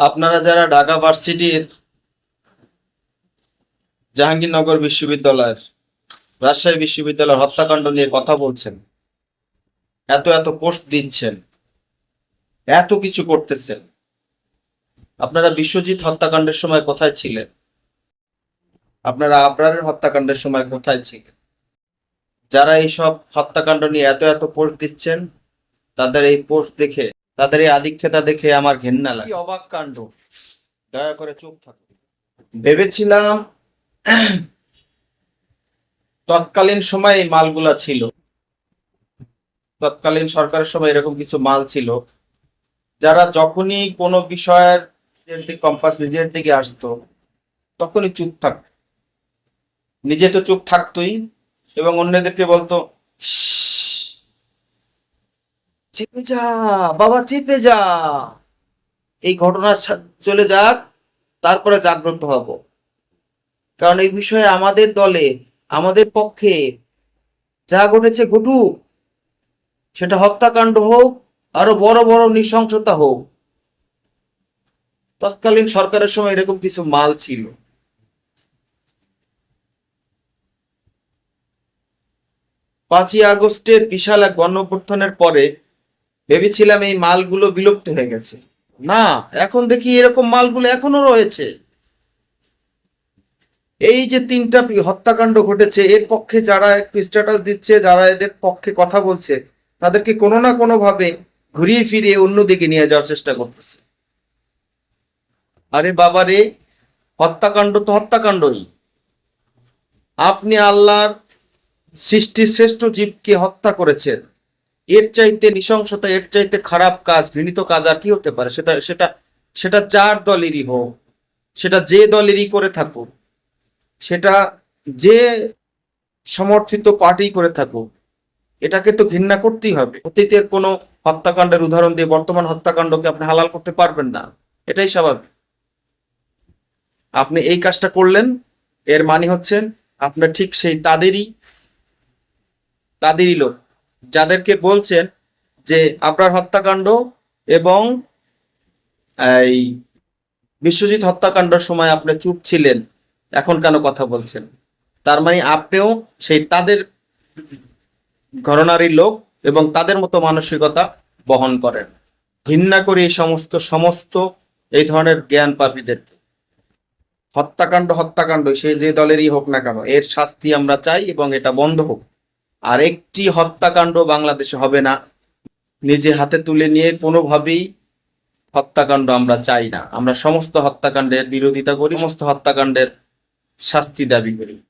আপনারা যারা ঢাকা ভার্সিটির জাহাঙ্গীরনগর বিশ্ববিদ্যালয়ের রাজশাহী বিশ্ববিদ্যালয়ের হত্যাকাণ্ড নিয়ে কথা বলছেন, এত এত পোস্ট দিচ্ছেন, এত কিছু করতেছেন, আপনারা বিশ্বজিৎ হত্যাকাণ্ডের সময় কোথায় ছিলেন? আপনারা আবরারের হত্যাকাণ্ডের সময় কোথায় ছিলেন? যারা এইসব হত্যাকাণ্ড নিয়ে এত এত পোস্ট দিচ্ছেন, তাদের এই পোস্ট দেখে তাদের এই আধিক্যতা দেখে আমার ঘেন্না লাগে। অবাক কাণ্ড। দয়া করে চুপ থাকুন ভেবেছিলাম তৎকালীন সময় এই মালগুলা ছিল। তৎকালীন সরকারের সময় এরকম কিছু মাল ছিল। যারা যখনই কোনো বিষয়ের দিকে কম্পাস নিজের দিকে আসতো তখনই চুপ থাক। নিজে তো চুপ থাকতোই এবং অন্যদেরকে বলতো "শ্শ্, চেপে যা, বাবা চেপে যা। এই ঘটনা চলে যাক, তারপরে জাগ্রত হব। কারণ এই বিষয়ে আমাদের দলে, আমাদের পক্ষে যা ঘটেছে ঘটুক, সেটা হত্যাকাণ্ড হোক, আরও বড় বড় নৃশংসতা হোক, তৎকালীন সরকারের সময় এরকম কিছু মাল ছিল। পাঁচই আগস্টের বিশাল এক গণঅভ্যুত্থানের পরে ভেবেছিলাম এই মালগুলো বিলুপ্ত হয়ে গেছে। না, এখন দেখি এরকম মালগুলো এখনও রয়েছে। এই যে তিনটা হত্যাকাণ্ড ঘটেছে, এর পক্ষে যারা একটু স্ট্যাটাস দিচ্ছে, যারা এদের পক্ষে কথা বলছে, তাদেরকে কোনো না কোনো ভাবে ঘুরিয়ে ফিরিয়ে অন্যদিকে নিয়ে যাওয়ার চেষ্টা করতেছে। আরে বাবারে হত্যাকাণ্ড তো হত্যাকাণ্ডই। আপনি আল্লাহর সৃষ্টির শ্রেষ্ঠ জীবকে হত্যা করেছেন। এর চাইতে নৃশংসতা, এর চাইতে খারাপ কাজ, ঘৃণিত কাজ আর কি হতে পারে? সেটা সেটা সেটা যার দলেরই হোক, সেটা যে দলেরই করে থাকুক, সেটা যে সমর্থিত পার্টি করে থাকুক, এটাকে তো ঘৃণা করতেই হবে। অতীতের কোনো হত্যাকাণ্ডের উদাহরণ দিয়ে বর্তমান হত্যাকাণ্ডকে আপনি হালাল করতে পারবেন না। এটাই স্বাভাবিক। আপনি এই কাজটা করলেন, এর মানে হচ্ছেন আপনার ঠিক সেই তাদেরই তাদেরই লোক। যাদেরকে বলছেন যে আবরার হত্যাকাণ্ড এবং এই বিশ্বজিৎ হত্যাকাণ্ডের সময় আপনি চুপ ছিলেন, এখন কেন কথা বলছেন? তার মানে আপনিও সেই তাদের ঘরনারই লোক এবং তাদের মতো মানসিকতা বহন করেন। ঘৃণা করি এই সমস্ত সমস্ত এই ধরনের জ্ঞান পাপীদেরকে। হত্যাকাণ্ড হত্যাকাণ্ড, সে যে দলেরই হোক না কেন, এর শাস্তি আমরা চাই এবং এটা বন্ধ হোক। আর একটি হত্যাকাণ্ড বাংলাদেশে হবে না। নিজে হাতে তুলে নিয়ে কোনোভাবেই হত্যাকাণ্ড আমরা চাই না। আমরা সমস্ত হত্যাকাণ্ডের বিরোধিতা করি, সমস্ত হত্যাকাণ্ডের শাস্তি দাবি করি।